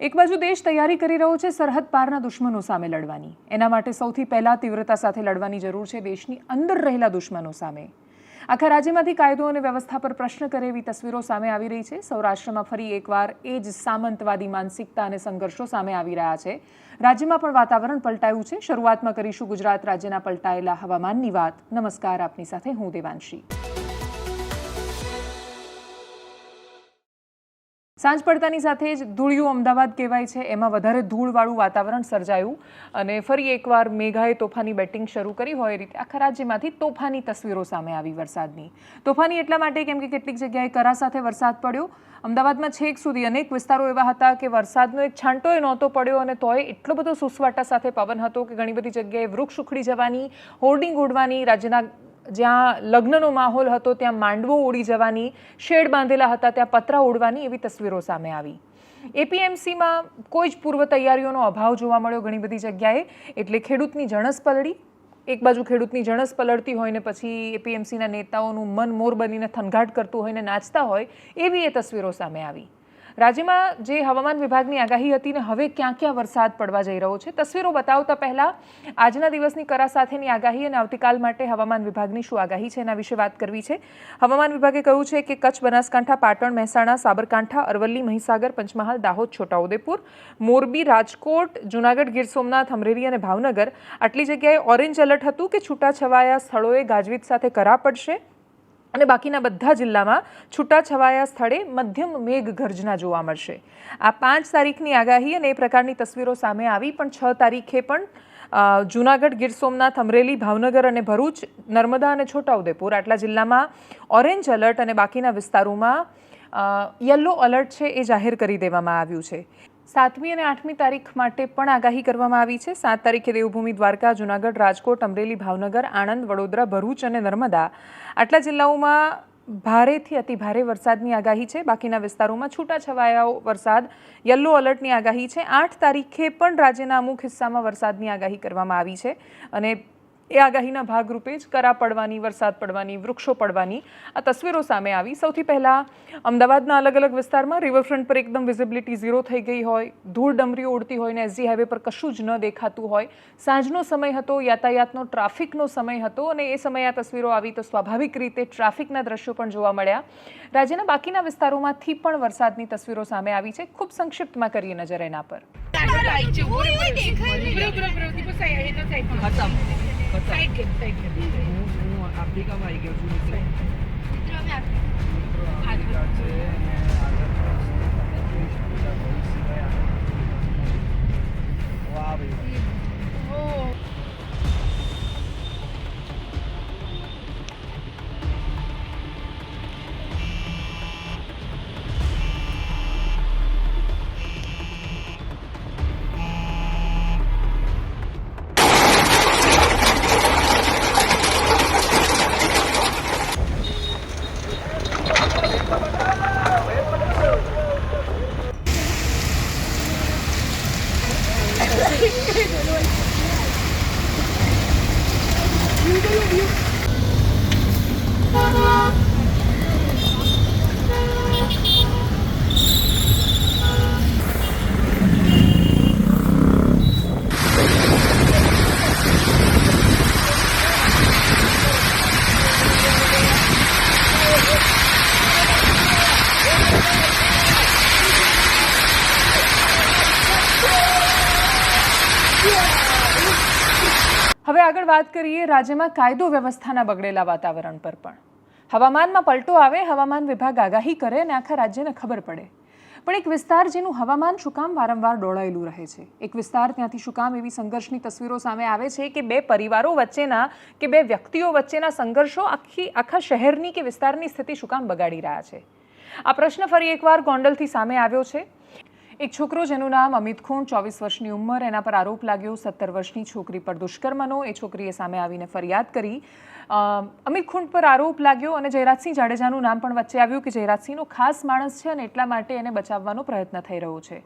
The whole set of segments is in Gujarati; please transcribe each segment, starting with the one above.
એક બાજુ દેશ તૈયારી કરી રહ્યો છે સરહદ પારના દુશ્મનો સામે લડવાની. એના માટે સૌથી પહેલા તીવ્રતા સાથે લડવાની જરૂર છે દેશની અંદર રહેલા દુશ્મનો સામે. આખા રાજ્યમાંથી કાયદો અને વ્યવસ્થા પર પ્રશ્ન કરે એવી તસવીરો સામે આવી રહી છે. સૌરાષ્ટ્રમાં ફરી એકવાર એ જ સામંતવાદી માનસિકતા અને સંઘર્ષો સામે આવી રહ્યા છે. રાજ્યમાં પણ વાતાવરણ પલટાયું છે. શરૂઆતમાં કરીશું ગુજરાત રાજ્યના પલટાયેલા હવામાનની વાત. નમસ્કાર, આપની સાથે હું દેવાંશી. સાંજ પડતાની સાથે જ ધૂળિયું અમદાવાદ કહેવાય છે. એમાં વધારે ધૂળવાળું વાતાવરણ સર્જાયું અને ફરી એકવાર મેઘાએ તોફાની બેટિંગ શરૂ કરી. હોય એ રીતે આખા રાજ્યમાંથી તોફાની તસવીરો સામે આવી વરસાદની. તોફાની એટલા માટે કેમ કે કેટલીક જગ્યાએ કરા સાથે વરસાદ પડ્યો. અમદાવાદમાં છેક સુધી અનેક વિસ્તારો એવા હતા કે વરસાદનો એક છાંટોય નહોતો પડ્યો અને તોય એટલો બધો સુસવાટા સાથે પવન હતો કે ઘણી બધી જગ્યાએ વૃક્ષ ઉખડી જવાની, હોર્ડિંગ ઉડવાની, રાજ્યના જ્યાં લગ્નનો માહોલ હતો, ત્યાં માંડવો ઉડી જવાની, શેડ બાંધેલા હતા, ત્યાં પતરા ઉડવાની એવી તસવીરો સામે આવી. એપીએમસીમાં કોઈ જ પૂર્વ તૈયારીઓનો અભાવ જોવા મળ્યો ઘણી બધી જગ્યાએ, એટલે ખેડૂતની જણસ પલળી. એક બાજુ ખેડૂતની જણસ પલળતી હોય ને પછી એપીએમસીના નેતાઓનું મન મોર બનીને થનઘાટ કરતું હોય ને નાચતા હોય, એવી એ તસવીરો સામે આવી. રાજ્યમાં જે હવામાન વિભાગની આગાહી હતી ને હવે ક્યાં ક્યાં વરસાદ પડવા જઈ રહ્યો છે, તસવીરો બતાવતા પહેલા આજના દિવસની કરા સાથેની આગાહી અને આવતીકાલ માટે હવામાન વિભાગની શું આગાહી છે એના વિશે વાત કરવી છે. હવામાન વિભાગે કહ્યું છે કે કચ્છ, બનાસકાંઠા, પાટણ, મહેસાણા, સાબરકાંઠા, અરવલ્લી, મહીસાગર, પંચમહાલ, દાહોદ, છોટાઉદેપુર, મોરબી, રાજકોટ, જૂનાગઢ, ગીર સોમનાથ, અમરેલી અને ભાવનગર આટલી જગ્યાએ ઓરેન્જ એલર્ટ હતું કે છૂટાછવાયા સ્થળોએ ગાજવીજ સાથે કરા પડશે? અને બાકીના બધા જિલ્લામાં છૂટાછવાયા સ્થળે મધ્યમ મેઘ ગર્જના જોવા મળશે. આ પાંચ તારીખની આગાહી અને એ પ્રકારની તસવીરો સામે આવી, પણ છ તારીખે પણ જૂનાગઢ, ગીર સોમનાથ, અમરેલી, ભાવનગર અને ભરૂચ, નર્મદા અને છોટાઉદેપુર, આટલા જિલ્લામાં ઓરેન્જ એલર્ટ અને બાકીના વિસ્તારોમાં યલો એલર્ટ છે એ જાહેર કરી દેવામાં આવ્યું છે. સાતમી અને આઠમી તારીખ માટે પણ આગાહી કરવામાં આવી છે. સાત તારીખે દેવભૂમિ દ્વારકા, જૂનાગઢ, રાજકોટ, અમરેલી, ભાવનગર, આણંદ, વડોદરા, ભરૂચ અને નર્મદા. આટલા જિલ્લાઓમાં ભારેથી અતિ ભારે વરસાદની આગાહી છે. બાકીના વિસ્તારોમાં છૂટાછવાયાઓ વરસાદ, યલો એલર્ટની આગાહી છે. આઠ તારીખે પણ રાજ્યના અમુક હિસ્સામાં વરસાદની આગાહી કરવામાં આવી છે. અને એ આગાહીના ભાગરૂપે જ કરા પડવાની વરસાદ પડવાની વૃક્ષો પડવાની આ તસવીરો સામે આવી. સૌથી પહેલાં અમદાવાદના અલગ અલગ વિસ્તારમાં રિવરફ્રન્ટ પર એકદમ વિઝિબિલિટી ઝીરો થઈ ગઈ હોય ધૂળ ડમરીઓ ઉડતી હોય ને એસજી હાઈવે પર કશું જ ન દેખાતું હોય. સાંજનો સમય હતો યાતાયાતનો ટ્રાફિકનો સમય હતો અને એ સમયે આ તસવીરો આવી તો સ્વાભાવિક રીતે ટ્રાફિકના દ્રશ્યો પણ જોવા મળ્યા. રાજ્યના બાકીના વિસ્તારોમાંથી પણ વરસાદની તસવીરો સામે આવી છે. ખૂબ સંક્ષિપ્તમાં કરીએ નજર એના પર. ખતમ કે હું હું આફ્રિકામાં આવી ગયો છું. મિત્રો મિત્રો અમે અને વાત કરીએ રાજ્યમાં કાયદો વ્યવસ્થાના બગડેલા વાતાવરણ પર પણ. હવામાનમાં પલટો આવે, હવામાન વિભાગ આગાહી કરે અને આખા રાજ્યને ખબર પડે. પણ એક વિસ્તાર જેનું હવામાન શું કામ વારંવાર ડોળાયેલું રહે છે. એક વિસ્તાર ત્યાંથી શું કામ એવી સંઘર્ષની તસવીરો સામે આવે છે કે બે પરિવારો વચ્ચેના, કે બે વ્યક્તિઓ વચ્ચેના સંઘર્ષો આખી, આખા શહેરની કે વિસ્તારની સ્થિતિ શું કામ બગાડી રહ્યા છે. આ પ્રશ્ન ફરી એકવાર ગોંડલથી સામે આવ્યો છે. એક છોકરો જેનું નામ અમિત ખૂણ ચોવીસ વર્ષની ઉંમર, એના પર આરોપ લાગ્યો, સત્તર વર્ષની છોકરી પર દુષ્કર્મનો એ છોકરીએ સામે આવીને ફરિયાદ કરી. અમિત ખૂંટ પર આરોપ લાગ્યો અને જયરાજસિંહ જાડેજાનું નામ પણ વચ્ચે આવ્યું કે જયરાજસિંહનો ખાસ માણસ છે અને એટલા માટે એને બચાવવાનો પ્રયત્ન થઈ રહ્યો છે.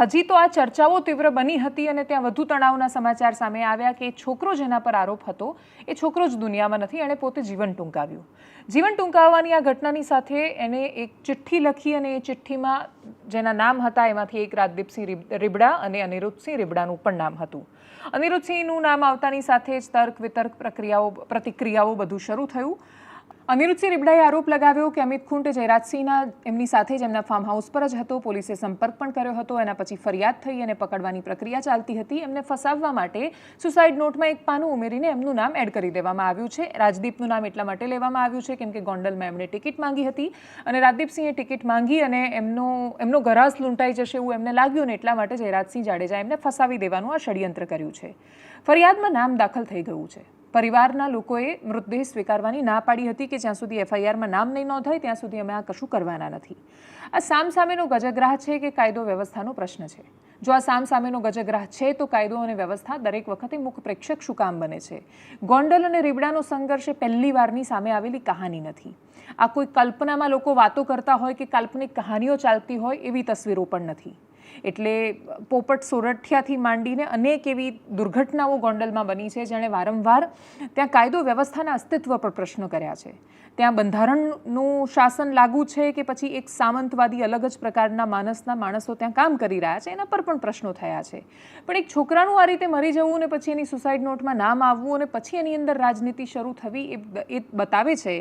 હજી તો આ ચર્ચાઓ તીવ્ર બની હતી અને ત્યાં વધુ તણાવના સમાચાર સામે આવ્યા કે છોકરો જેના પર આરોપ હતો, એ છોકરો જ દુનિયામાં નથી, એણે પોતે જીવન ટૂંકાવ્યું. જીવન ટૂંકાવવાની આ ઘટનાની સાથે એણે એક ચિઠ્ઠી લખી અને એ ચિઠ્ઠીમાં જેના નામ હતા, એમાંથી એક રાજદીપસિંહ રીબ- રીબડા અને અનિરુદ્ધસિંહ રીબડાનું પણ નામ હતું. અનિરુદ્ધસિંહનું નામ આવતાની સાથે જ તર્ક વિતર્ક પ્રક્રિયાઓ, પ્રતિક્રિયાઓ બધું શરૂ થયું. અનિરુદ્ધસિંહ રીબડાએ આરોપ લગાવ્યો કે અમિત ખુંટ જયરાજસિંહના એમની સાથે જ એમના ફાર્મ હાઉસ પર જ હતો. પોલીસે સંપર્ક પણ કર્યો હતો. એના પછી ફરિયાદ થઈ અને પકડવાની પ્રક્રિયા ચાલતી હતી. એમને ફસાવવા માટે સુસાઇડ નોટમાં એક પાનું ઉમેરીને એમનું નામ એડ કરી દેવામાં આવ્યું છે. રાજદીપનું નામ એટલા માટે લેવામાં આવ્યું છે કેમ કે ગોંડલમાં એમણે ટિકિટ માંગી હતી અને રાજદીપસિંહે ટિકિટ માંગી અને એમનો એમનો ગરાસ લૂંટાઈ જશે એવું એમને લાગ્યું ને એટલા માટે જયરાજસિંહ જાડેજા એમને ફસાવી દેવાનું આ ષડયંત્ર કર્યું છે. ફરિયાદમાં નામ દાખલ થઈ ગયું છે. પરિવારના લોકોએ મૃતદેહ સ્વીકારવાની ના પાડી હતી કે જ્યાં સુધી એફઆઈઆરમાં નામ નહીં નોંધાય, ત્યાં સુધી અમે આ કશું કરવાના નથી. આ સામ સામેનો ગજગ્રાહ છે કે કાયદો વ્યવસ્થાનો પ્રશ્ન છે? જો આ સામ સામેનો ગજગ્રાહ છે, તો કાયદો અને વ્યવસ્થા દરેક વખતે મુખ પ્રેક્ષક શું કામ બને છે? ગોંડલ અને રીબડાનો સંઘર્ષ એ પહેલી વારની સામે આવેલી કહાની નથી. આ કોઈ કલ્પનામાં લોકો વાતો કરતા હોય કે કાલ્પનિક કહાનીઓ ચાલતી હોય એવી તસવીરો પણ નથી. એટલે પોપટ સોરઠિયાથી માંડીને અનેક એવી દુર્ઘટનાઓ ગોંડલમાં બની છે, જેણે વારંવાર ત્યાં કાયદો વ્યવસ્થાના અસ્તિત્વ પર પ્રશ્નો કર્યા છે. ત્યાં બંધારણનું શાસન લાગુ છે કે પછી એક સામંતવાદી અલગ જ પ્રકારના માનસના માણસો ત્યાં કામ કરી રહ્યા છે, એના પર પણ પ્રશ્નો થયા છે. પણ એક છોકરાનું આ રીતે મરી જવું અને પછી એની સુસાઇડ નોટમાં નામ આવવું અને પછી એની અંદર રાજનીતિ શરૂ થવી એ એ બતાવે છે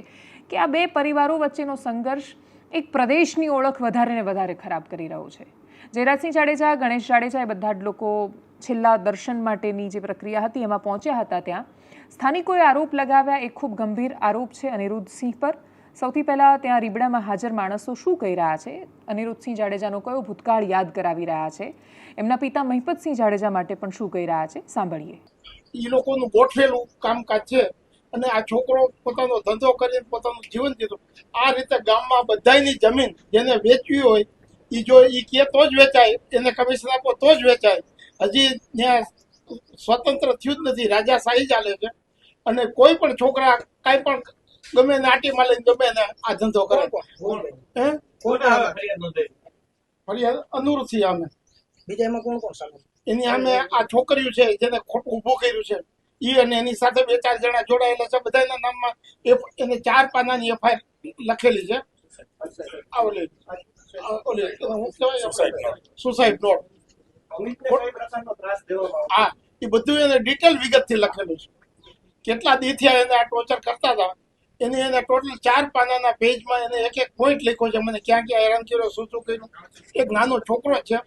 કે આ બે પરિવારો વચ્ચેનો સંઘર્ષ એક પ્રદેશની ઓળખ વધારે ને વધારે ખરાબ કરી રહ્યો છે. જયરાજસિંહ જાડેજા, ગણેશ જાડેજા એ બધા જ લોકો છેલ્લા દર્શન માટેની જે પ્રક્રિયા હતી એમાં પહોંચ્યા હતા ત્યાં. સ્થાનિકોએ આરોપ લગાવ્યા, એ ખૂબ ગંભીર આરોપ છે અનિરુદ્ધસિંહ પર. સૌથી પહેલાં ત્યાં રીબડામાં હાજર માણસો શું કહી રહ્યા છે? અનિરુદ્ધસિંહ જાડેજાનો કયો ભૂતકાળ યાદ કરાવી રહ્યા છે? એમના પિતા મહિપતસિંહ જાડેજા માટે પણ શું કહી રહ્યા છે? સાંભળીએ. એ લોકોનું ગોઠવેલું કામકાજ છે અને આ છોકરો પોતાનો ધંધો કરીને પોતાનું જીવન જીતું. આ રીતે ગામમાં બધાની જમીન જેને વેચવી હોય એ જો એ કે તો જ વેચાય એને કમિશન આપો તો જ વેચાય. હજી ત્યાં સ્વતંત્ર થયું જ નથી રાજા શાહી ચાલે છે. અને કોઈ પણ છોકરા કાંઈ પણ ગમે ને આટીમાં લઈને ગમે ને આ ધંધો કરે. ફરિયાદ અનુરૂથી અમે બીજા એમાં કોણ કોણ સામે એની સામે આ છોકરીઓ છે જેને ખોટું ઊભું કર્યું છે. એ અને એની સાથે બે ચાર જણા જોડાયેલા છે બધાના નામમાં એને ચાર પાનાની એફઆઈઆર લખેલી છે. આવલી? સુસાઇડ નોટ હા, એ બધું એને ડિટેલ વિગતથી લખેલું છે. કેટલા દી એને આ ટોર્ચર કરતા હતા. એની એને ટોટલ ચાર પાનાના પેજમાં એને એક એક પોઈન્ટ લખ્યો છે. મને ક્યાં ક્યાં હેરાન કર્યો, શું શું કર્યું. એક નાનો છોકરો છે.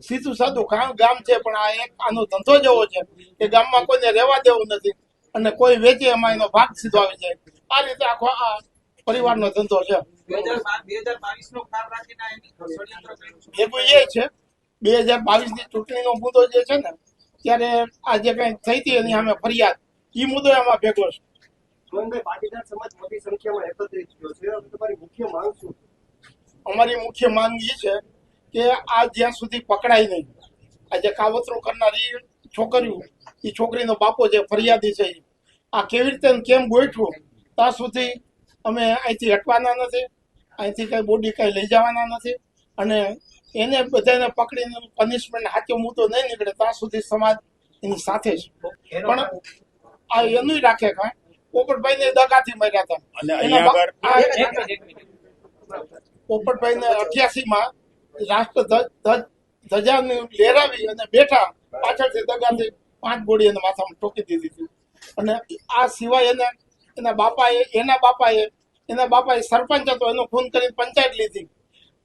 સીધું સાધું ગામ છે, પણ આ એક આનો ધંધો જેવો છે કે ગામમાં કોઈને રહેવા દેવું નથી અને કોઈ વેચે એમાં એનો ભાગ સીધો આવી જાય. આ રીતે આખો આ પરિવારનો ધંધો છે. ભેગું એ છે બે હજાર બાવીસની ચૂંટણીનો મુદ્દો જે છે ને ત્યારે આ જે કઈ થઈ હતી એની સામે ફરિયાદ એ મુદ્દો એમાં ભેગો છે. અમારી મુખ્ય માંગ એ છે કે આ જ્યાં સુધી પકડાય નહીં આ જે કાવતરો કરનારી છોકરીઓ એ છોકરીનો બાપો જે ફરિયાદી છે આ કેવી રીતે કેમ ગોઠવું ત્યાં સુધી અમે અહીંથી હટવાના નથી. અહીંથી કઈ બોડી કઈ લઈ જવાના નથી. અને એને બધાને પકડીને પનિશમેન્ટ સાચો મુદ્દો નહીં નીકળે ત્યાં સુધી સમાજ એની સાથે છે પણ આ એનું રાખે કાંઈ. પોપટભાઈ ને દગાથી મર્યા હતા. પોપટભાઈ ને અઠ્યાસી માં રાષ્ટ્ર ધજાને લહેરાવી અને બેઠા પાછળથી દગાથી પાંચ ગોળી એના માથામાં ટોકી દીધી હતી. અને આ સિવાય એને એના બાપાએ એના બાપાએ એના બાપાએ સરપંચ હતો, એનો ખૂન કરી પંચાયત લીધી.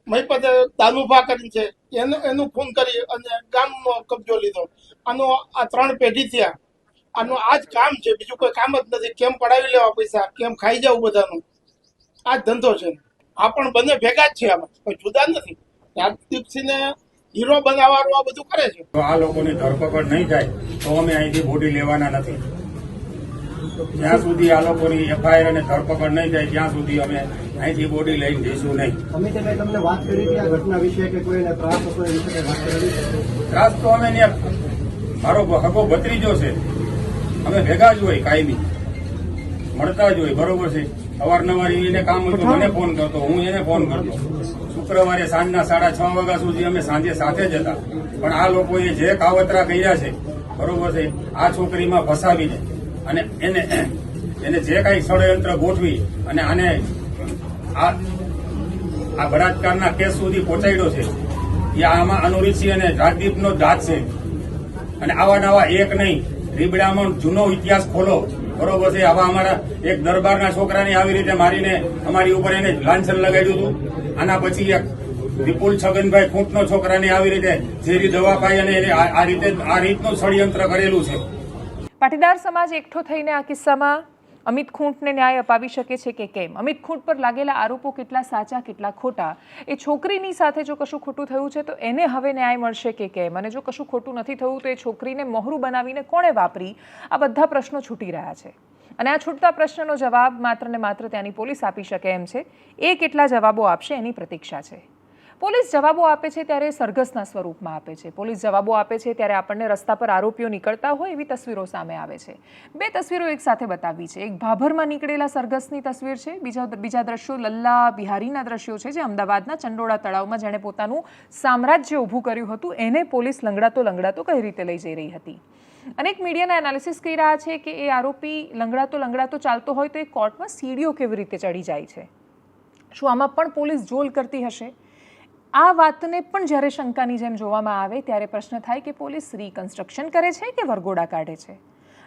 મહીપતે દાનુભા કરીને છે, એનું એનું ખૂન કરી અને ગામનો કબજો લીધો. આનો આ ત્રણ પેઢી થયા. આનું આ જ કામ છે, બીજું કોઈ કામ જ નથી. કેમ પડાવી લેવા પૈસા, કેમ ખાઈ જવું બધાનું. આ જ ધંધો છે. આ પણ બંને ભેગા જ છે આમાં. કોઈ જુદા નથી. રાજદીપસિંહને હીરો બનાવવાનું આ બધું કરે છે. આ લોકોની ધરપકડ નહીં થાય, તો અમે અહીંથી બોડી લેવાના નથી. જ્યાં સુધી આ લોકોની એફઆઈઆર અને ધરપકડ નહીં થાય ત્યાં સુધી અમે અહીંથી બોડી લઈને જઈશું નહીં. અમિતે તમને વાત કરી હતી આ ઘટના વિશે કે કોઈને ત્રાસ હતો એ વિશે વાત કરેલી ત્રાસ તો અમે મારો હકો ભત્રીજો છે. અમે ભેગા જ હોય કાયમી. મળતા જ હોય બરોબર છે. અવારનવાર એને કામ હતું મને ફોન કરતો હું એને ફોન કરતો. શુક્રવારે સાંજના સાડા છ વાગ્યા સુધી અમે સાંજે સાથે જ હતા. પણ આ લોકોએ જે કાવતરા કર્યા છે બરોબર છે આ છોકરીમાં ફસાવીને અને એને એને જે કાંઈ ષડયંત્ર ગોઠવી અને આને આ બળાત્કારના કેસ સુધી પહોંચાડ્યો છે, એ આમાં અનુરીસિંહ અને રાજદીપનો જ હાથ છે. અને આવા નવા એક નહીં રીબડામાં જૂનો ઇતિહાસ ખોલો. બરોબર છે, આવા અમારા એક દરબારના છોકરાને આવી રીતે મારીને અમારી ઉપર એને લાંછન લગાડ્યું હતું. આના પછી એક વિપુલ છગનભાઈ ખૂંટનો છોકરાને આવી રીતે ઝેરી દવા પાઈ અને એને આ રીતે આ રીતનું ષડયંત્ર કરેલું છે. પાટીદાર સમાજ એકઠો થઈને આ કિસ્સામાં અમિત ખૂંટને ન્યાય અપાવી શકે છે કે કેમ? અમિત ખૂંટ પર લાગેલા આરોપો કેટલા સાચા, કેટલા ખોટા? એ છોકરીની સાથે જો કશું ખોટું થયું છે, તો એને હવે ન્યાય મળશે કે કેમ? અને જો કશું ખોટું નથી થયું, તો એ છોકરીને મોહરું બનાવીને કોણે વાપરી? આ બધા પ્રશ્નો છૂટી રહ્યા છે. અને આ છૂટતા પ્રશ્નનો જવાબ માત્ર ને માત્ર ત્યાંની પોલીસ આપી શકે એમ છે. એ કેટલા જવાબો આપશે એની પ્રતીક્ષા છે. પોલીસ જવાબો આપે છે ત્યારે સરઘસના સ્વરૂપમાં આપે છે. પોલીસ જવાબો આપે છે ત્યારે આપણને રસ્તા પર આરોપીઓ નીકળતા હોય એવી તસવીરો સામે આવે છે. બે તસવીરો એક સાથે બતાવી છે. એક ભાભરમાં નીકળેલા સરઘસની તસવીર છે. બીજા બીજા દ્રશ્યો લલ્લા બિહારીના દ્રશ્યો છે, જે અમદાવાદના ચંડોળા તળાવમાં જેણે પોતાનું સામ્રાજ્ય ઊભું કર્યું હતું. એને પોલીસ લંગડાતો લંગડાતો કઈ રીતે લઈ જઈ રહી હતી? અનેક મીડિયાના એનાલિસિસ કહી રહ્યા છે કે એ આરોપી લંગડાતો લંગડાતો ચાલતો હોય તો એ કોર્ટમાં સીડીઓ કેવી રીતે ચડી જાય છે? શું આમાં પણ પોલીસ જોલ કરતી હશે? આ વાતને પણ જ્યારે શંકાની જેમ જોવામાં આવે ત્યારે પ્રશ્ન થાય કે પોલીસ રિકન્સ્ટ્રક્શન કરે છે કે વરઘોડા કાઢે છે?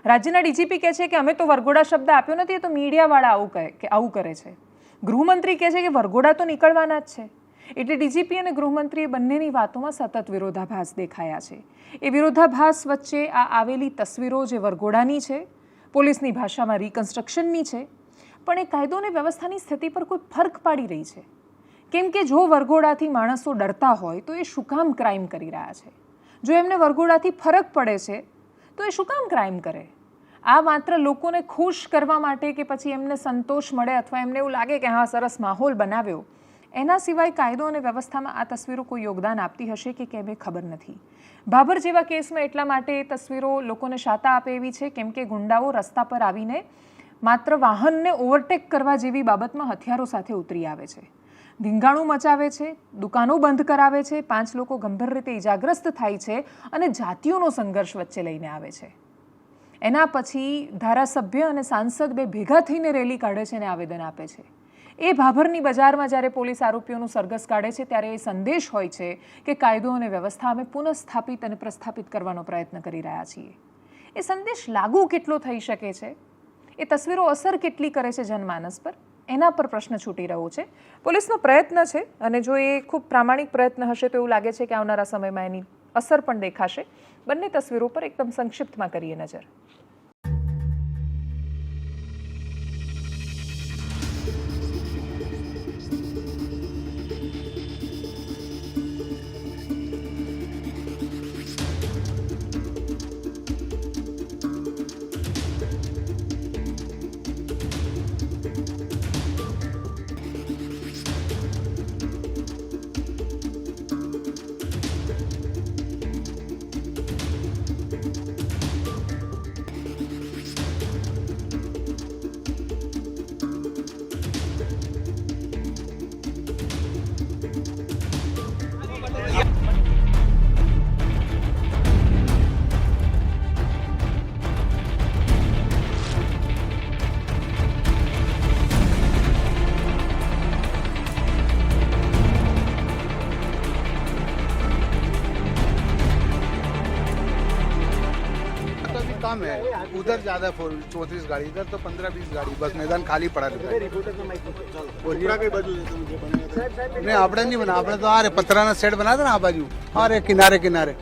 રાજ્યના ડીજીપી કહે છે કે અમે તો વરઘોડા શબ્દ આપ્યો નથી, એ તો મીડિયાવાળા આવું કહે કે, આવું કરે છે. ગૃહમંત્રી કહે છે કે વરઘોડા તો નીકળવાના જ છે. એટલે ડીજીપી અને ગૃહમંત્રીએ બંનેની વાતોમાં સતત વિરોધાભાસ દેખાયા છે. એ વિરોધાભાસ વચ્ચે આ આવેલી તસવીરો જે વરઘોડાની છે, પોલીસની ભાષામાં રિકન્સ્ટ્રક્શનની છે, પણ એ કાયદો અને વ્યવસ્થાની સ્થિતિ પર કોઈ ફરક પાડી રહી છે. કેમ કે જો વરઘોડાથી માણસો ડરતા હોય, તો એ શું કામ ક્રાઇમ કરી રહ્યા છે? જો એમને વરઘોડાથી ફરક પડે છે, તો એ શું કામ ક્રાઇમ કરે? આ માત્ર લોકોને ખુશ કરવા માટે કે પછી એમને સંતોષ મળે અથવા એમને એવું લાગે કે હા, સરસ માહોલ બનાવ્યો? એના સિવાય કાયદો અને વ્યવસ્થામાં આ તસવીરો કોઈ યોગદાન આપતી હશે કે કેમ એ ખબર નથી. ભાભર જેવા કેસમાં એટલા માટે એ તસવીરો લોકોને શાતા આપે એવી છે, કેમ કે ગુંડાઓ રસ્તા પર આવીને માત્ર વાહનને ઓવરટેક કરવા જેવી બાબતમાં હથિયારો સાથે ઉતરી આવે છે. ધીંગાણું મચાવે છે, દુકાનો બંધ કરાવે છે, પાંચ લોકો ગંભીર રીતે ઇજાગ્રસ્ત થાય છે અને જાતિઓનો સંઘર્ષ વચ્ચે લઈને આવે છે. એના પછી ધારાસભ્ય અને સાંસદ બે ભેગા થઈને રેલી કાઢે છે અને આવેદન આપે છે. એ ભાભરની બજારમાં જ્યારે પોલીસ આરોપીઓનું સરઘસ કાઢે છે, ત્યારે એ સંદેશ હોય છે કે કાયદો અને વ્યવસ્થા અમે પુનઃસ્થાપિત અને પ્રસ્થાપિત કરવાનો પ્રયત્ન કરી રહ્યા છીએ. એ સંદેશ લાગુ કેટલો થઈ શકે છે? એ તસવીરો અસર કેટલી કરે છે જનમાનસ પર? એના પર પ્રશ્ન છૂટી રહ્યો છે. પોલીસનો પ્રયત્ન છે અને જો એ ખૂબ પ્રામાણિક પ્રયત્ન હશે તો એવું લાગે છે કે આવનારા સમયમાં એની અસર પણ દેખાશે. બંને તસવીરો પર એકદમ સંક્ષિપ્તમાં કરીએ નજર. कम है उधर ज्यादा चौंतीस गाड़ी इधर तो पंद्रह बीस गाड़ी बस मैदान खाली पड़ा रहता है नहीं આપણે નહીં બના આપણે તો આ રે પતરાના સેટ બનાવ્યા હતા ને આ બાજુ આ રે કિનારે કિનારે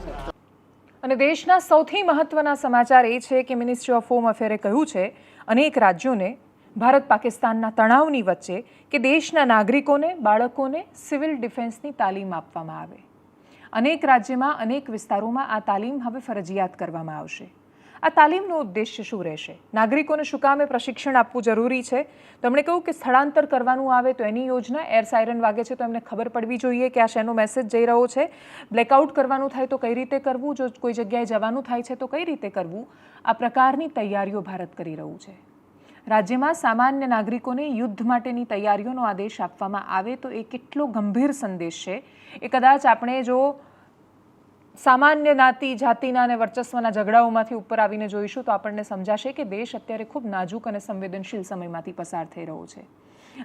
અને દેશના સૌથી મહત્વના સમાચાર એ છે કે મિનિસ્ટ્રી ઓફ હોમ અફેરે કહ્યું છે અનેક રાજ્યોને ભારત પાકિસ્તાનના તણાવની વચ્ચે કે દેશના નાગરિકોને બાળકોને સિવિલ ડિફેન્સની તાલીમ આપવામાં આવે અનેક રાજ્યમાં અનેક વિસ્તારોમાં આ તાલીમ હવે ફરજિયાત કરવામાં આવશે આ તાલીમનો ઉદ્દેશ્ય શું રહેશે? નાગરિકોને શું કામે પ્રશિક્ષણ આપવું જરૂરી છે? તો કહ્યું કે સ્થળાંતર કરવાનું આવે તો એની યોજના, એર સાયરન વાગે છે તો એમને ખબર પડવી જોઈએ કે આ શેનો મેસેજ જઈ રહ્યો છે. બ્લેકઆઉટ કરવાનું થાય તો કઈ રીતે કરવું? જો કોઈ જગ્યાએ જવાનું થાય છે તો કઈ રીતે કરવું? આ પ્રકારની તૈયારીઓ ભારત કરી રહ્યું છે. રાજ્યમાં સામાન્ય નાગરિકોને યુદ્ધ માટેની તૈયારીઓનો આદેશ આપવામાં આવે તો એ કેટલો ગંભીર સંદેશ છે. એ કદાચ આપણે જો સામાન્ય જ્ઞાતિ જાતિના અને વર્ચસ્વના ઝઘડાઓમાંથી ઉપર આવીને જોઈશું તો આપણને સમજાશે કે દેશ અત્યારે ખૂબ નાજુક અને સંવેદનશીલ સમયમાંથી પસાર થઈ રહ્યો છે.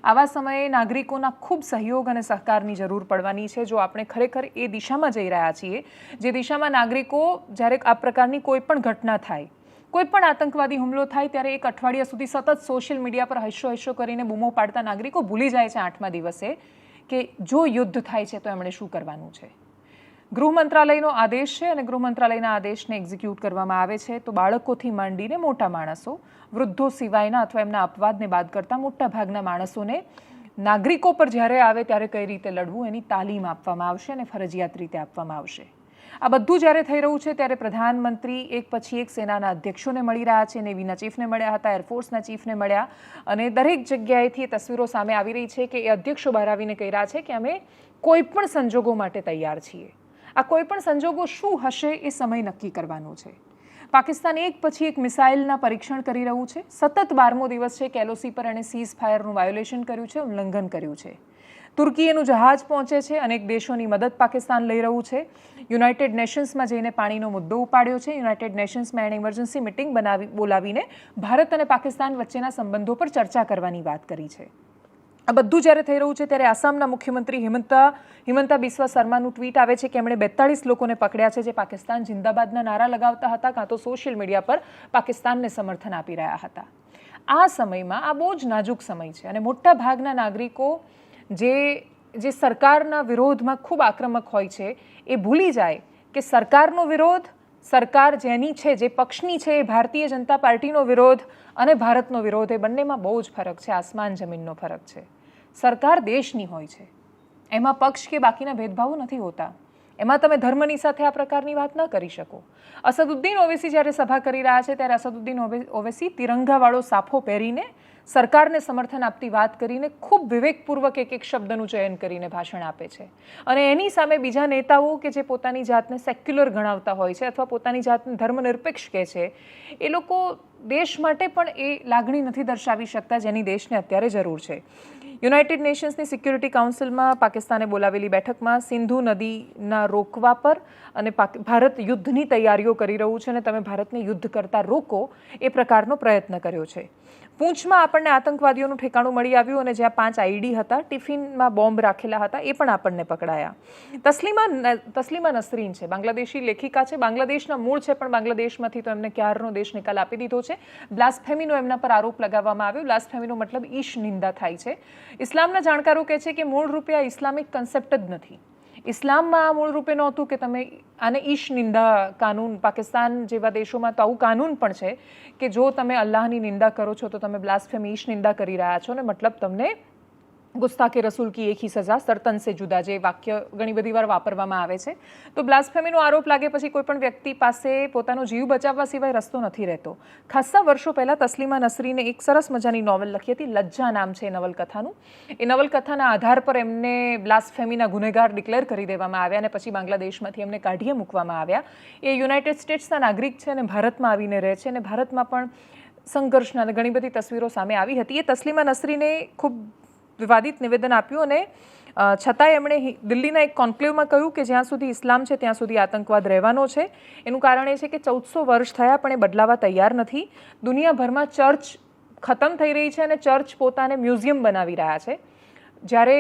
આવા સમયે નાગરિકોના ખૂબ સહયોગ અને સહકારની જરૂર પડવાની છે. જો આપણે ખરેખર એ દિશામાં જઈ રહ્યા છીએ, જે દિશામાં નાગરિકો જ્યારે આ પ્રકારની કોઈ પણ ઘટના થાય, કોઈ પણ આતંકવાદી હુમલો થાય, ત્યારે એક અઠવાડિયા સુધી સતત સોશિયલ મીડિયા પર હૈશો હૈશો કરીને બૂમો પાડતા નાગરિકો ભૂલી જાય છે આઠમા દિવસે કે જો યુદ્ધ થાય છે તો એમણે શું કરવાનું છે? ગૃહ મંત્રાલયનો આદેશ છે અને ગૃહ મંત્રાલયના આદેશને એક્ઝિક્યુટ કરવામાં આવે છે. તો બાળકોથી માંડીને મોટા માણસો, વૃદ્ધો સિવાયના અથવા એમના અપવાદને બાદ કરતા મોટા ભાગના માણસોને નાગરિકો પર જ્યારે આવે ત્યારે કઈ રીતે લડવું એની તાલીમ આપવામાં આવશે અને ફરજિયાત રીતે આપવામાં આવશે. આ બધું જ્યારે થઈ રહ્યું છે ત્યારે પ્રધાનમંત્રી એક પછી એક સેનાના અધ્યક્ષોને મળી રહ્યા છે નેવીના ચીફને મળ્યા હતા એરફોર્સના ચીફને મળ્યા અને દરેક જગ્યાએથી એ તસવીરો સામે આવી રહી છે કે એ અધ્યક્ષો બહાર આવીને કહી રહ્યા છે કે અમે કોઈ પણ સંજોગો માટે તૈયાર છીએ. આ કોઈ પણ સંજોગો શું હશે એ સમય નક્કી કરવાનો છે. પાકિસ્તાન એક પછી એક મિસાઇલના પરીક્ષણ કરી રહ્યું છે. સતત બારમો દિવસ છે કેલોસી પર એણે સીઝ ફાયરનું વાયોલેશન કર્યું છે, ઉલ્લંઘન કર્યું છે. તુર્કી એનું જહાજ પહોંચે છે, અનેક દેશોની મદદ પાકિસ્તાન લઈ રહ્યું છે. યુનાઇટેડ નેશન્સમાં જઈને પાણીનો મુદ્દો ઉપાડ્યો છે. યુનાઇટેડ નેશન્સમાં એણે ઇમરજન્સી મિટિંગ બનાવી, બોલાવીને ભારત અને પાકિસ્તાન વચ્ચેના સંબંધો પર ચર્ચા કરવાની વાત કરી છે. આ બધું જ્યારે થઈ રહ્યું છે ત્યારે આસામના મુખ્યમંત્રી હિમંતા હિમંતા બિસ્વા શર્માનું ટ્વીટ આવે છે કે એમણે બેતાળીસ લોકોને પકડ્યા છે જે પાકિસ્તાન જિંદાબાદના નારા લગાવતા હતા કાં તો સોશિયલ મીડિયા પર પાકિસ્તાનને સમર્થન આપી રહ્યા હતા. આ સમયમાં, આ બહુ જ નાજુક સમય છે અને મોટા ભાગના નાગરિકો જે જે સરકારના વિરોધમાં ખૂબ આક્રમક હોય છે, એ ભૂલી જાય કે સરકારનો વિરોધ, સરકાર જેની છે, જે પક્ષની છે, એ ભારતીય જનતા પાર્ટીનો વિરોધ અને ભારતનો વિરોધ, એ બંનેમાં બહુ જ ફરક છે, આસમાન જમીનનો ફરક છે. સરકાર દેશની હોય છે. એમાં પક્ષ કે બાકીના ભેદભાવો નથી હોતા. એમાં તમે ધર્મની સાથે આ પ્રકારની વાત ન કરી શકો. અસદુદ્દીન ઓવેસી જ્યારે સભા કરી રહ્યા છે, ત્યારે અસદુદ્દીન ઓવે- ઓવેસી તિરંગાવાળો સાફો પહેરીને સરકારને સમર્થન આપતી વાત કરીને ખૂબ વિવેકપૂર્વક એક એક શબ્દનું ચયન કરીને ભાષણ આપે છે. અને એની સામે બીજા નેતાઓ કે જે પોતાની જાતને સેક્યુલર ગણાવતા હોય છે અથવા પોતાની જાતને ધર્મનિરપેક્ષ કહે છે, એ લોકો દેશ માટે પણ એ લાગણી નથી દર્શાવી શકતા જેની દેશને અત્યારે જરૂર છે. યુનાઇટેડ નેશન્સની સિક્યુરિટી કાઉન્સિલમાં પાકિસ્તાને બોલાવેલી બેઠકમાં સિંધુ નદીના રોકવા પર અને ભારત યુદ્ધની તૈયારીઓ કરી રહ્યું છે અને તમે ભારતને યુદ્ધ કરતા રોકો એ પ્રકારનો પ્રયત્ન કર્યો છે. પૂંછમાં આપણને આતંકવાદીઓનું ઠેકાણું મળી આવ્યું અને જ્યાં પાંચ આઈડી હતા, ટિફિનમાં બોમ્બ રાખેલા હતા, એ પણ આપણને પકડાયા. તસ્લીમા તસ્લીમા નસરીન છે, બાંગ્લાદેશી લેખિકા છે, બાંગ્લાદેશના મૂળ છે, પણ બાંગ્લાદેશમાંથી તો એમને ક્યારનો દેશ નિકાલ આપી દીધો છે. બ્લાસ્ફેમીનો એમના પર આરોપ લગાવવામાં આવ્યો. બ્લાસ્ફેમીનો મતલબ ઈશ નિંદા થાય છે. ઇસ્લામના જાણકારો કહે છે કે મૂળ રૂપે આ ઇસ્લામિક કન્સેપ્ટ જ નથી. ઇસ્લામમાં આ મૂળરૂપે નહોતું કે તમે આને ઈશ નિંદા કાનૂન, પાકિસ્તાન જેવા દેશોમાં તો આવું કાનૂન પણ છે કે જો તમે અલ્લાહની નિંદા કરો છો તો તમે બ્લાસ્ફેમી ઈશ નિંદા કરી રહ્યા છો ને મતલબ તમને ગુસ્તાકે રસૂલ કી એક સજા, સરતન સે જુદા જે વાક્ય ઘણી બધી વાર વાપરવામાં આવે છે. તો બ્લાસ્ફેમીનો આરોપ લાગે પછી કોઈ પણ વ્યક્તિ પાસે પોતાનો જીવ બચાવવા સિવાય રસ્તો નથી રહેતો. ખાસ્સા વર્ષો પહેલાં તસ્લીમા નસરીને એક સરસ મજાની નોવેલ લખી હતી, લજ્જા નામ છે એ નવલકથાનું. એ નવલકથાના આધાર પર એમને બ્લાસ્ફેમીના ગુનેગાર ડિક્લેર કરી દેવામાં આવ્યા અને પછી બાંગ્લાદેશમાંથી એમને કાઢીએ મૂકવામાં આવ્યા. એ યુનાઇટેડ સ્ટેટ્સના નાગરિક છે અને ભારતમાં આવીને રહે છે અને ભારતમાં પણ સંઘર્ષના ઘણી બધી તસવીરો સામે આવી હતી. એ તસ્લીમા નસરીને ખૂબ વિવાદિત નિવેદન આપ્યું અને છતાં એમણે દિલ્હીના એક કોન્ક્લેવમાં કહ્યું કે જ્યાં સુધી ઇસ્લામ છે ત્યાં સુધી આતંકવાદ રહેવાનો છે. એનું કારણ એ છે કે ચૌદસો વર્ષ થયા પણ એ બદલાવા તૈયાર નથી. દુનિયાભરમાં ચર્ચ ખતમ થઈ રહી છે અને ચર્ચ પોતાને મ્યુઝિયમ બનાવી રહ્યા છે. જ્યારે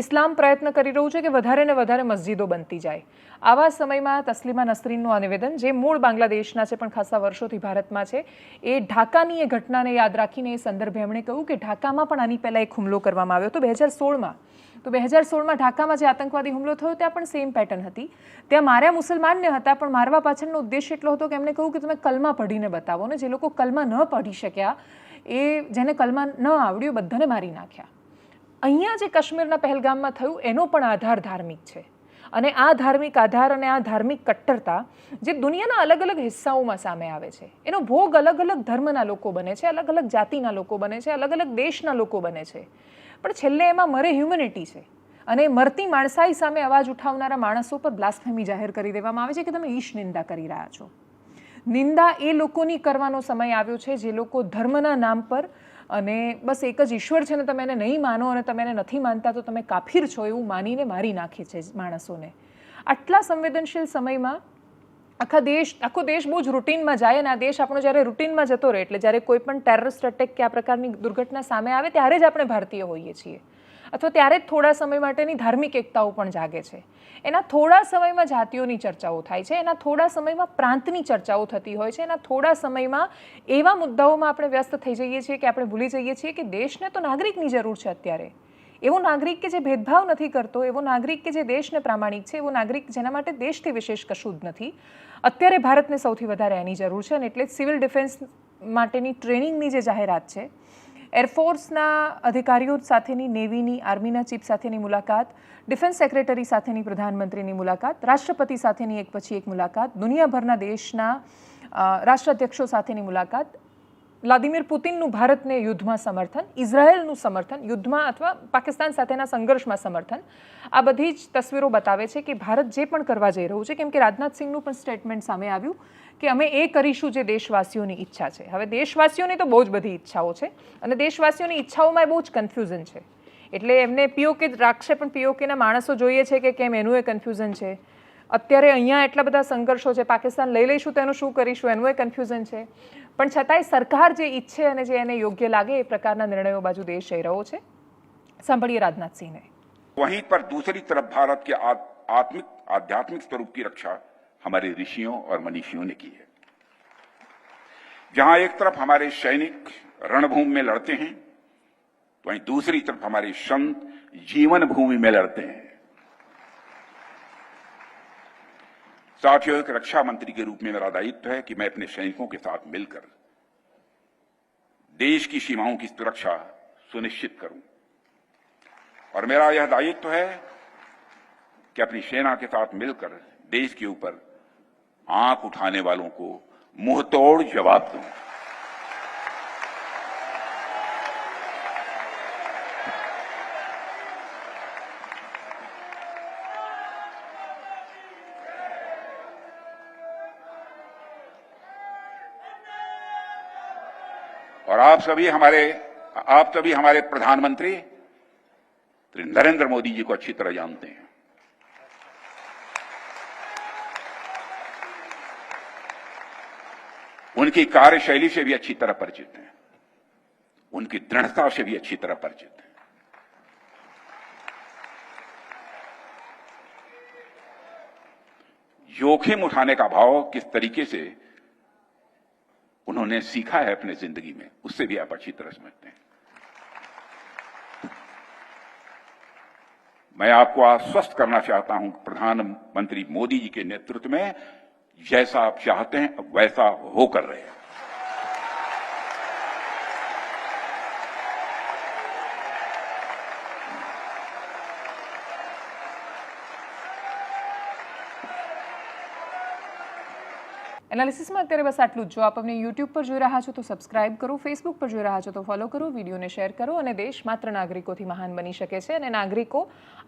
ઇસ્લામ પ્રયત્ન કરી રહ્યું છે કે વધારે ને વધારે મસ્જિદો બનતી જાય. આવા સમયમાં તસ્લીમા નસરીનનું આ નિવેદન, જે મૂળ બાંગ્લાદેશના છે પણ ખાસા વર્ષોથી ભારતમાં છે, એ ઢાકાની એ ઘટનાને યાદ રાખીને એ સંદર્ભે એમણે કહ્યું કે ઢાકામાં પણ આની પહેલાં એક હુમલો કરવામાં આવ્યો હતો બે હજાર સોળમાં. તો બે હજાર સોળમાં ઢાકામાં જે આતંકવાદી હુમલો થયો, ત્યાં પણ સેમ પેટર્ન હતી. ત્યાં માર્યા મુસલમાનને હતા, પણ મારવા પાછળનો ઉદ્દેશ એટલો હતો કે એમણે કહ્યું કે તમે કલમા પઢીને બતાવો ને, જે લોકો કલમા ન પઢી શક્યા, એ જેને કલમા ન આવડ્યું, બધાને મારી નાખ્યા. અહીંયા જે કાશ્મીરના પહેલગામમાં થયું, એનો પણ આધાર ધાર્મિક છે. અને આ ધાર્મિક આધાર અને આ ધાર્મિક કટ્ટરતા જે દુનિયાના અલગ અલગ હિસ્સાઓમાં સામે આવે છે. એનો ભોગ અલગ અલગ ધર્મના લોકો બને છે અલગ અલગ જાતિના લોકો બને છે અલગ અલગ દેશના લોકો બને છે. પણ છેલ્લે એમાં મરે હ્યુમેનિટી છે. અને મરતી માણસાઈ સામે અવાજ ઉઠાવનારા માણસો પર બ્લાસ્ફેમી જાહેર કરી દેવામાં આવે છે કે તમે ઈશ નિંદા કરી રહ્યા છો. નિંદા એ લોકોની કરવાનો સમય આવ્યો છે જે લોકો ધર્મના નામ પર અને બસ એક જ ઈશ્વર છે ને તમે એને નહીં માનો અને તમે એને નથી માનતા, તો તમે કાફીર છો એવું માનીને મારી નાખે છે માણસોને. આટલા સંવેદનશીલ સમયમાં આખા દેશ, આખો દેશ બહુ જ રૂટીનમાં જાય અને આ દેશ આપણો જ્યારે રૂટીનમાં જતો રહે, એટલે જ્યારે કોઈ પણ ટેરરિસ્ટ અટેક કે આ પ્રકારની દુર્ઘટના સામે આવે, ત્યારે જ આપણે ભારતીય હોઈએ છીએ. અથવા ત્યારે જ થોડા સમય માટેની ધાર્મિક એકતાઓ પણ જાગે છે. એના થોડા સમયમાં જાતિઓની ચર્ચાઓ થાય છે, એના થોડા સમયમાં પ્રાંતની ચર્ચાઓ થતી હોય છે, એના થોડા સમયમાં એવા મુદ્દાઓમાં આપણે વ્યસ્ત થઈ જઈએ છીએ કે આપણે ભૂલી જઈએ છીએ કે દેશને તો નાગરિકની જરૂર છે અત્યારે. એવો નાગરિક કે જે ભેદભાવ નથી કરતો, એવો નાગરિક કે જે દેશને પ્રામાણિક છે, એવો નાગરિક જેના માટે દેશથી વિશેષ કશું જ નથી. અત્યારે ભારતને સૌથી વધારે એની જરૂર છે અને એટલે સિવિલ ડિફેન્સ માટેની ટ્રેનિંગની જે જાહેરાત છે એરફોર્સના અધિકારીઓ સાથેની નેવીની, આર્મીના ચીફ સાથેની મુલાકાત, ડિફેન્સ સેક્રેટરી સાથેની પ્રધાનમંત્રીની મુલાકાત, રાષ્ટ્રપતિ સાથેની એક પછી એક મુલાકાત, દુનિયાભરના દેશના રાષ્ટ્રાધ્યક્ષો સાથેની મુલાકાત, વ્લાદિમીર પુતિનનું ભારતને યુદ્ધમાં સમર્થન, ઇઝરાયેલનું સમર્થન, યુદ્ધમાં અથવા પાકિસ્તાન સાથેના સંઘર્ષમાં સમર્થન. આ બધી જ તસવીરો બતાવે છે કે ભારત જે પણ કરવા જઈ રહ્યું છે, કેમ કે રાજનાથસિંહનું પણ સ્ટેટમેન્ટ સામે આવ્યું કે અમે એ કરીશું જે દેશવાસીઓની ઈચ્છા છે હવે દેશવાસીઓની તો બહુ જ બધી ઈચ્છાઓ છે અને દેશવાસીઓની ઈચ્છાઓમાં બહુ જ કન્ફ્યુઝન છે એટલે એમને પીઓકે રાખશે પણ પીઓકેના માણસો જોઈએ છે કે કેમ એનું એ કન્ફ્યુઝન છે અત્યારે અહીંયા એટલા બધા સંઘર્ષો છે પાકિસ્તાન લઈ લઈશું તો એનું શું કરીશું એનું એ કન્ફ્યુઝન છે પણ છતાંય સરકાર જે ઈચ્છે અને જે એને યોગ્ય લાગે એ પ્રકારના નિર્ણયો બાજુ દેશ જઈ રહ્યો છે સાંભળીએ રાજનાથસિંહને वहीं पर दूसरी तरफ भारत के आ- आत्मिक आध्यात्मिक स्वरूप की रक्षा हमारे ऋषियों और मनीषियों ने की है। जहाँ एक तरफ़ हमारे सैनिक रणभूमि में लड़ते हैं तो वहीं दूसरी तरफ़ हमारे संत जीवन भूमि में लड़ते हैं। साथियों, एक रक्षा मंत्री के रूप में मेरा दायित्व है कि मैं अपने सैनिकों के साथ मिलकर देश की सीमाओं की सुरक्षा सुनिश्चित करूँ। और मेरा यह दायित्व है कि अपनी सेना के साथ मिलकर देश के ऊपर आँख उठाने वालों को मुंहतोड़ जवाब दूँ। और आप सभी हमारे, आप सभी हमारे प्रधानमंत्री, नरेंद्र मोदी जी को अच्छी तरह जानते हैं। उनकी कार्यशैली से भी अच्छी तरह परिचित हैं। उनकी दृढ़ता से भी अच्छी तरह परिचित हैं। जोखिम उठाने का भाव किस तरीके से उन्होंने सीखा है अपने ज़िंदगी में, उससे भी आप अच्छी तरह समझते हैं। मैं आपको आश्वस्त करना चाहता हूँ, प्रधानमंत्री मोदी जी के नेतृत्व में जैसा आप चाहते हैं वैसा होकर रहे એનાલિસિસમાં અત્યારે બસ આટલું જ. જો આપ અમને યુટ્યુબ પર જોઈ રહ્યા છો તો સબસ્ક્રાઇબ કરો ફેસબુક પર જોઈ રહ્યા છો તો ફોલો કરો, વિડીયોને શેર કરો અને દેશ માત્ર નાગરિકોથી મહાન બની શકે છે અને નાગરિકો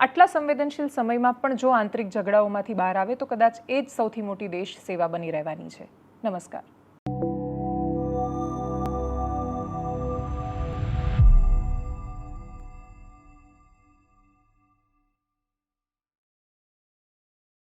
આટલા સંવેદનશીલ સમયમાં પણ જો આંતરિક ઝઘડાઓમાંથી બહાર આવે તો કદાચ એ જ સૌથી મોટી દેશ સેવા બની રહેવાની છે. નમસ્કાર.